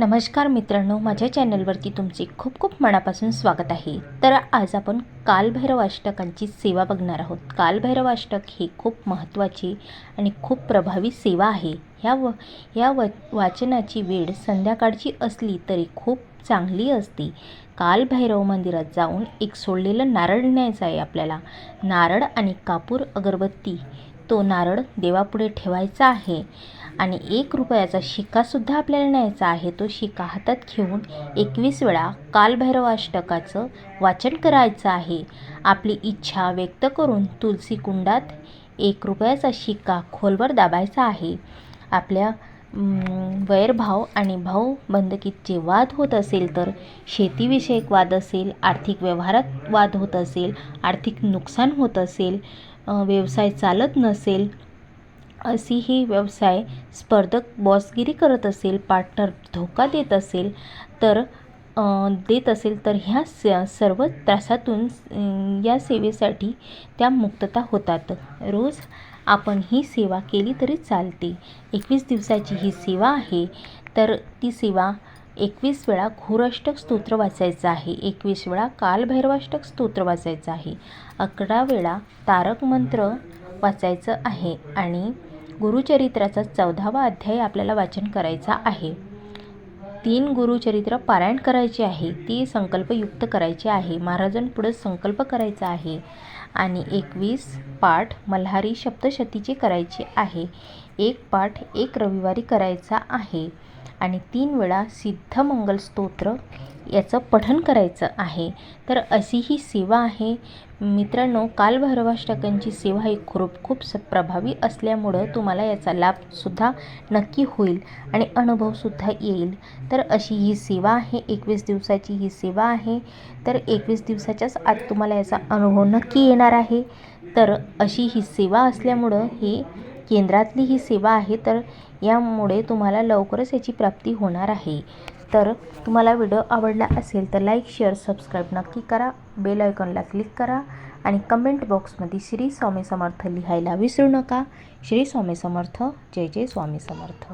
नमस्कार मित्रांनो माझ्या चॅनलवरती तुमचे खूप खूप मनापासून स्वागत आहे. तर आज आपण कालभैरव अष्टकांची सेवा बघणार आहोत. कालभैरव अष्टक ही खूप महत्त्वाची आणि खूप प्रभावी सेवा आहे. ह्या व या व वाचनाची वेळ संध्याकाळची असली तरी खूप चांगली असते. कालभैरव मंदिरात जाऊन एक सोडलेलं नारळ न्यायचं आहे आपल्याला. नारळ आणि कापूर अगरबत्ती तो नारळ देवापुढे ठेवायचा आहे. आणि एक रुपयाचा शिक्कासुद्धा आपल्याला न्यायचा आहे तो शिक्का हातात घेऊन एकवीस वेळा कालभैरवाष्टकाचं वाचन करायचं आहे. आपली इच्छा व्यक्त करून तुलसी कुंडात एक रुपयाचा शिक्का खोलवर दाबायचा आहे. आपल्या वैरभाव आणि भाऊ बंधकीत जे वाद होत असेल तर शेतीविषयक वाद असेल आर्थिक व्यवहारात वाद होत असेल आर्थिक नुकसान होत असेल व्यवसाय चालत नसेल अशी ही व्यवसाय स्पर्धक बॉसगिरी करत असेल पार्टनर धोका देत असेल तर देत असेल तर ह्या स सर्व त्रासातून या सेवेसाठी त्या मुक्तता होतात. रोज आपण ही सेवा केली तरी चालते. एकवीस दिवसाची ही सेवा आहे तर ती सेवा एकवीस वेळा घोराष्टक स्तोत्र वाचायचं आहे. एकवीस वेळा कालभैरवाष्टक स्तोत्र वाचायचं आहे. अकरा वेळा तारक मंत्र वाचायचं आहे आणि गुरुचरित्राचा चौदावा अध्याय आपल्याला वाचन करायचा आहे. तीन गुरुचरित्र पारायण करायचे आहे ती संकल्पयुक्त करायची आहे. महाराजांपुढं संकल्प करायचा आहे आणि एकवीस पाठ मल्हारी सप्तशतीचे करायचे आहे. एक पाठ एक रविवारी करायचा आहे आणि तीन वेळा सिद्धमंगल स्तोत्र याचं पठण करायचं आहे. तर अशी ही सेवा आहे. मित्रांनो कालभैरवाष्टकांची सेवा ही खूप खूप स प्रभावी असल्यामुळं तुम्हाला याचा लाभसुद्धा नक्की होईल आणि अनुभवसुद्धा येईल. तर अशी ही सेवा आहे. एकवीस दिवसाची ही सेवा आहे. तर एकवीस दिवसाच्याच आत तुम्हाला याचा अनुभव नक्की येणार आहे. तर अशी ही सेवा असल्यामुळं ही केंद्रातली ही सेवा आहे. तर यामुळे तुम्हाला लवकरच याची प्राप्ती होणार आहे. तर तुम्हाला व्हिडिओ आवडला असेल तर लाईक शेअर सबस्क्राईब नक्की करा. बेल आयकॉनला क्लिक करा आणि कमेंट बॉक्समध्ये श्री स्वामी समर्थ लिहायला विसरू नका. श्री स्वामी समर्थ. जय जय स्वामी समर्थ.